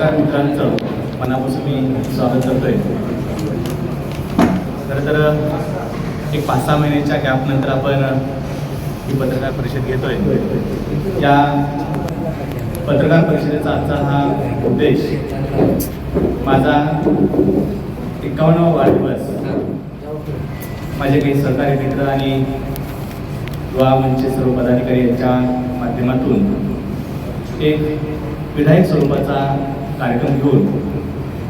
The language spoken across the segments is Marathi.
पत्रकार मित्रांचं. मनापासून मी स्वागत करतोय. खरं तर एक पाच सहा महिन्याच्या गॅपनंतर आपण ही पत्रकार परिषद घेतोय. या पत्रकार परिषदेचा आजचा हा उद्देश माझा एकावन्नावा वाढदिवस माझे काही सहकारी मित्र आणि युवा मंच सर्व पदाधिकारी यांच्या माध्यमातून एक विधायक स्वरूपाचा कार्यक्रम घेऊन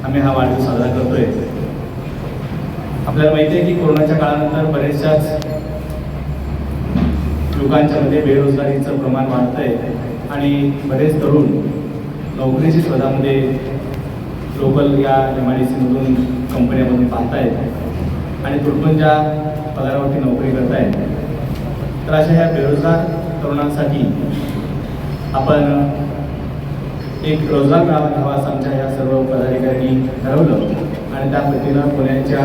आम्ही हा वाढदिवस साजरा करतोय. आपल्याला माहिती आहे की कोरोनाच्या काळानंतर बरेचशाच लोकांच्या मध्ये बेरोजगारीचं प्रमाण वाढतंय आणि बरेच तरुण नोकरीच्या शोधामध्ये लोकल या एम आय डी सीमधून कंपन्यामध्ये पाहतायत आणि तुटपुंजा पगारावरती नोकरी करतायत तर अशा ह्या बेरोजगार तरुणांसाठी आपण एक रोजगार मिळावा हवा असं आमच्या या सर्व पदाधिकाऱ्यांनी ठरवलं. आणि त्या पद्धतीनं पुण्याच्या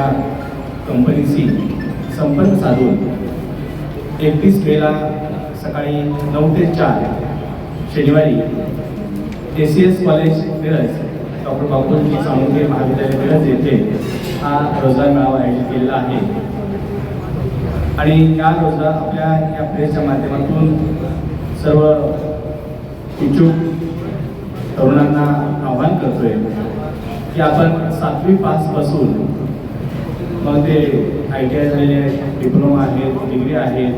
कंपनीशी संपर्क साधून एकतीस मेला सकाळी नऊ ते चार शनिवारी A C S college Miraj doctor Bapuji Samudre महाविद्यालय मिरज येथे हा रोजगार मेळावा आयोजित केलेला आहे. आणि या रोजगार आपल्या या प्रेसच्या माध्यमातून सर्व इच्छुक तरुणांना आव्हान करतोय की आपण सातवी पासपासून मग ते आय टी आय झालेले डिप्लोमा आहेत डिग्री आहेत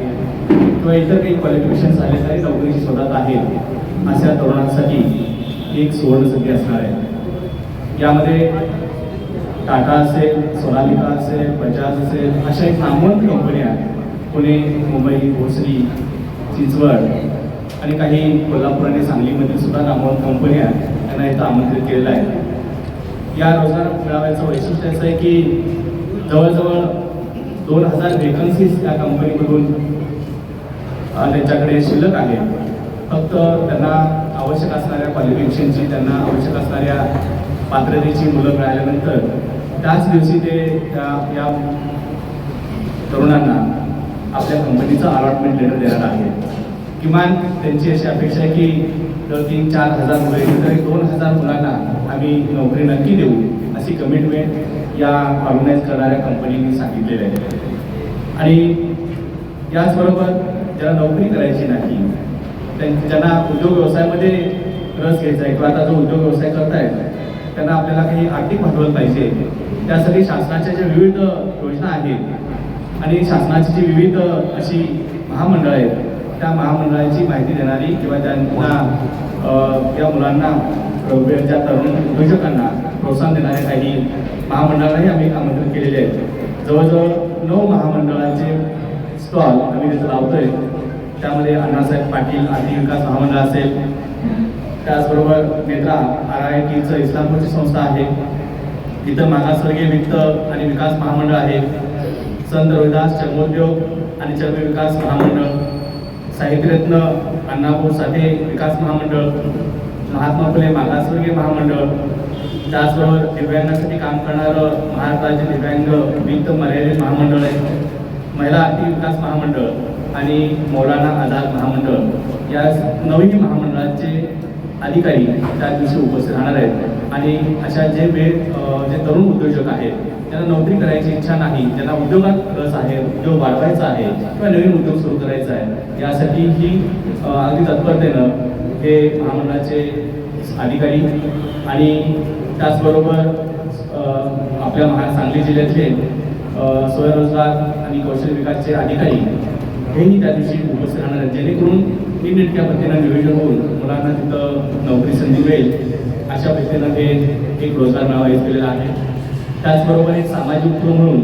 किंवा इतर काही क्वालिफिकेशन झाले तरी नोकरीची शोधात आहेत अशा तरुणांसाठी एक सुवर्ण संधी असणार आहे. यामध्ये टाटा असेल सोनालिका असेल बजाज असेल अशा एक नामवंत कंपन्या पुणे मुंबई भोसरी चिंचवड आणि काही कोल्हापूर आणि सांगलीमध्ये सुद्धा नामवंत कंपन्या त्यांना इथं आमंत्रित केलेलं आहे. या रोजगार मेळाव्याचं वैशिष्ट्य असं आहे की जवळजवळ दोन हजार वेकन्सीज या कंपनीमधून त्यांच्याकडे शिल्लक आहे. फक्त त्यांना आवश्यक असणाऱ्या क्वालिफिकेशनची त्यांना आवश्यक असणाऱ्या पात्रतेची मुलं मिळाल्यानंतर त्याच दिवशी ते त्या या तरुणांना आपल्या कंपनीचं अलॉटमेंट लेटर देणार आहे किमान त्यांची अशी अपेक्षा आहे की दर तीन चार हजार मुलं येतील तरी दोन हजार मुलांना आम्ही नोकरी नक्की देऊ अशी कमिटमेंट या ऑर्गनाईज करणाऱ्या कंपनीने सांगितलेलं आहे. आणि याचबरोबर ज्यांना नोकरी करायची नाही त्यां- ज्यांना उद्योग व्यवसायामध्ये रस घ्यायचा आहे किंवा आता जो उद्योग व्यवसाय करतायत त्यांना आपल्याला काही आर्थिक भांडवल पाहिजे. त्यासाठी शासनाच्या ज्या विविध योजना आहेत आणि शासनाची जी विविध अशी महामंडळ आहेत त्या महामंडळाची माहिती देणारी किंवा त्यांना अ, या मुलांना वेळच्या तरुण उद्योजकांना प्रोत्साहन देणारे काही महामंडळांनाही आम्ही आमंत्रित केलेले आहेत. जवळजवळ नऊ महामंडळांचे स्टॉल आम्ही तिथं लावतोय. त्यामध्ये अण्णासाहेब पाटील आर्थिक विकास महामंडळ असेल. त्याचबरोबर नेत्रा आर आय टीचं इस्लामपूरची संस्था आहे. इथं मागासवर्गीय वित्त आणि विकास महामंडळ आहे. संत रविदास चर्मोद्योग आणि चर्म विकास महामंडळ. साहित्यरत्न अण्णाभाऊ साठे विकास महामंडळ महात्मा फुले मागासवर्गीय महामंडळ त्याचबरोबर दिव्यांगासाठी काम करणारं महाराष्ट्राचे दिव्यांग वित्त मर्यादित महामंडळ आहे. महिला आर्थिक विकास महामंडळ आणि मौलाना आझाद महामंडळ. या नवीन महामंडळाचे अधिकारी त्या दिवशी उपस्थित राहणार आहेत. आणि अशा जे वेळ जे तरुण उद्योजक आहेत त्यांना नोकरी करायची इच्छा नाही ज्यांना उद्योगात रस आहे उद्योग वाढवायचा आहे किंवा नवीन उद्योग सुरू करायचा आहे यासाठी ही अगदी तत्परतेनं हे महामंडळाचे अधिकारी आणि त्याचबरोबर आपल्या महा सांगली जिल्ह्याचे स्वयंरोजगार आणि कौशल्य विकासचे अधिकारी हेही त्या दिवशी उपस्थित राहणार आहेत जेणेकरून नीटनेटक्या पद्धतीनं नियोजन होऊन मुलांना तिथं नोकरी संधी मिळेल अशा पद्धतीनं हे एक रोजगार मेळावा येत केलेला आहे. त्याचबरोबर एक सामाजिक उपक्रम म्हणून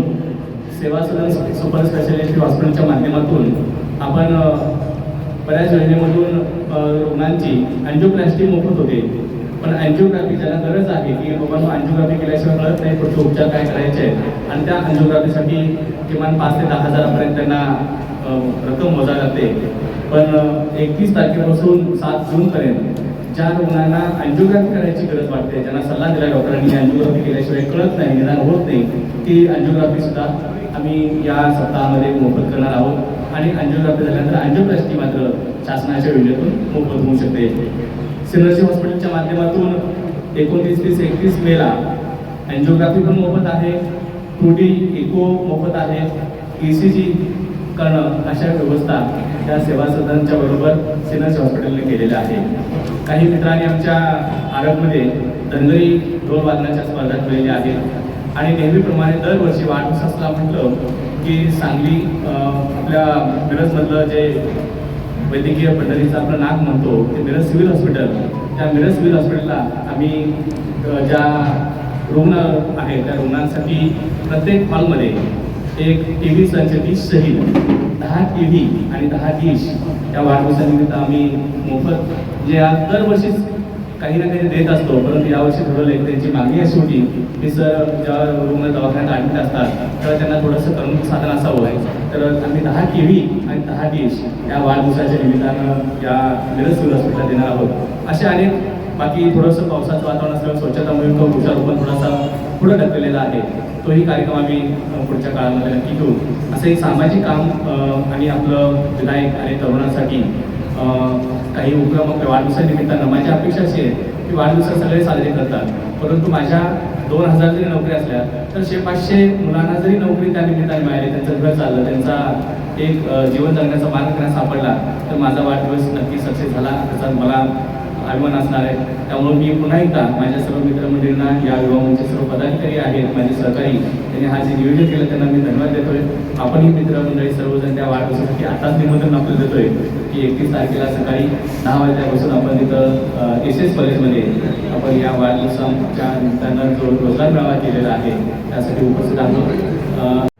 सेवा सदन सुपर स्पेशालिटी हॉस्पिटलच्या माध्यमातून आपण बऱ्याच योजनेमधून रुग्णांची अँजिओप्लास्टी मोफत होते. पण अँजिओग्राफी ज्यांना गरज आहे की लोकांना अँजिओग्राफी केल्याशिवाय कळत नाही पुढचे उपचार काय करायचे आहेत. आणि त्या अँजिओग्राफीसाठी किमान पाच ते दहा हजारापर्यंत त्यांना रक्कम मोजा जाते पण एकतीस तारखेपासून सात जूनपर्यंत ज्या रुग्णांना अँजिओग्राफी करायची गरज वाटते ज्यांना सल्ला दिला डॉक्टरांनी अँजिओग्राफी केल्याशिवाय कळत नाही निदान होत नाही ती अँजिओग्राफी सुद्धा आम्ही या सप्ताहामध्ये मोफत करणार आहोत. आणि अँजिओग्राफी झाल्यानंतर अँजिओप्लास्टी मात्र शासनाच्या योजनेतून मोफत होऊ शकते. सिनर्जी हॉस्पिटलच्या माध्यमातून एकोणतीस तीस एकतीस मेला अँजिओग्राफी पण मोफत आहे टू डी इको मोफत आहे ई सी जी करणं अशा व्यवस्था त्या सेवा सदनच्या बरोबर सिनस हॉस्पिटलने केलेल्या आहे काही मित्रांनी आमच्या आरबमध्ये दंगरी ढोल वादनाच्या स्पर्धा ठेवलेल्या आहेत. आणि नेहमीप्रमाणे दरवर्षी वाढदिवसाला म्हटलं की सांगली आपल्या मिरजमधलं जे वैद्यकीय पंढरीचं आपलं नाक म्हणतो ते मिरज सिव्हिल हॉस्पिटल त्या मिरज सिव्हिल हॉस्पिटलला आम्ही ज्या रुग्ण आहेत त्या रुग्णांसाठी प्रत्येक हॉलमध्ये एक टी व्ही संच डिश सहित दहा टी व्ही आणि दहा डिश या वाढदिवसानिमित्त आम्ही मोफत जे आज दरवर्षीच काही ना काही देत असतो परंतु यावर्षी ठरवलं एक त्यांची मागणी अशी होती की सर ज्या रुग्ण दवाखान्यात ॲडमिट असतात तर त्यांना थोडंसं करमणूक साधन असावं आहे. तर आम्ही दहा टी व्ही आणि दहा डिश या वाढदिवसाच्या निमित्तानं या मिरज सिव्हिल हॉस्पिटलला देणार आहोत. असे अनेक बाकी थोडंसं पावसाचं वातावरण असल्यामुळे स्वच्छता मोहीम तो वृक्षारोपण थोडासा पुढे ढकललेला आहे. तोही कार्यक्रम आम्ही पुढच्या काळामध्ये नक्की घेऊ. असं एक सामाजिक काम आणि आपलं विधायक आणि तरुणांसाठी काही उपक्रम वाढदिवसा वाढदिवसानिमित्तानं माझी अपेक्षा अशी आहे की वाढदिवस सगळे साजरे करतात. परंतु माझ्या दोन हजार जरी नोकरी असल्या तर शे पाचशे मुलांना जरी नोकरी त्या निमित्ताने मिळाली त्यांचं घर चाललं त्यांचा एक जीवन जगण्याचा मार्ग त्यांना सापडला तर माझा वाढदिवस नक्की सक्सेस झाला. त्याचा मला आगमन असणार आहे. त्यामुळे मी पुन्हा एकदा माझ्या सर्व मित्रमंडळींना या विभागाचे सर्व पदाधिकारी आहेत माझे सहकारी त्यांनी हा जे नियोजन केलं त्यांना मी धन्यवाद देतोय. आपणही मित्रमंडळी सर्वजण त्या वाढदिवसासाठी आताच निमंत्रण आपलं देतोय की एकतीस तारखेला सकाळी दहा वाजल्यापासून आपण तिथं एस एस कॉलेजमध्ये आपण या वाढदिवसाच्या निमित्तानं जो रोजगार मेळावा केलेला आहे त्यासाठी उपस्थित आहोत.